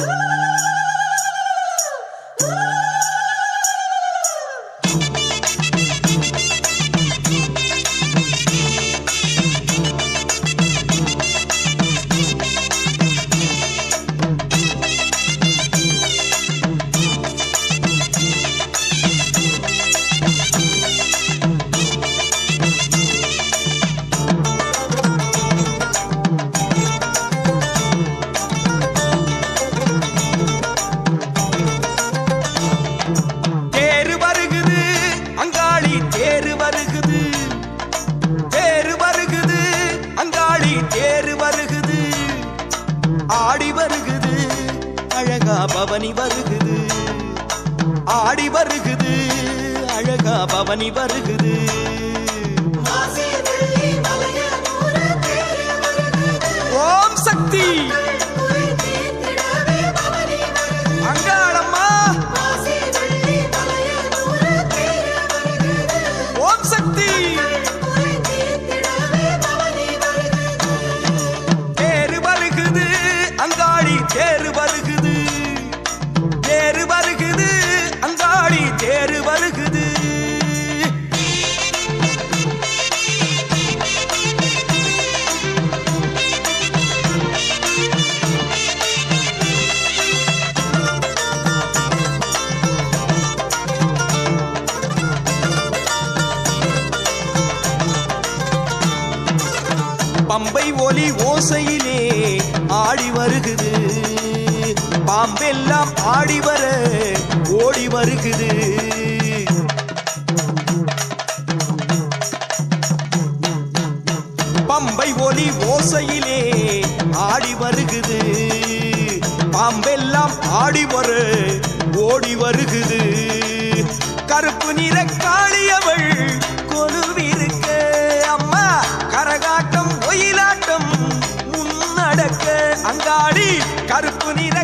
Ta-da! பவனி வருகுது. ஆடி வருகுது. அழகா பவனி வருகுது. ஒலி ஓசையிலே ஆடி வருகுது. பாம்பெல்லாம் ஆடி வர ஓடி வருகுது. பம்பை ஒலி ஓசையிலே ஆடி வருகுது. பாம்பெல்லாம் ஆடி வர ஓடி வருகுது. கருப்பு நிற காளியம் அங்காடி கருப்பு நிற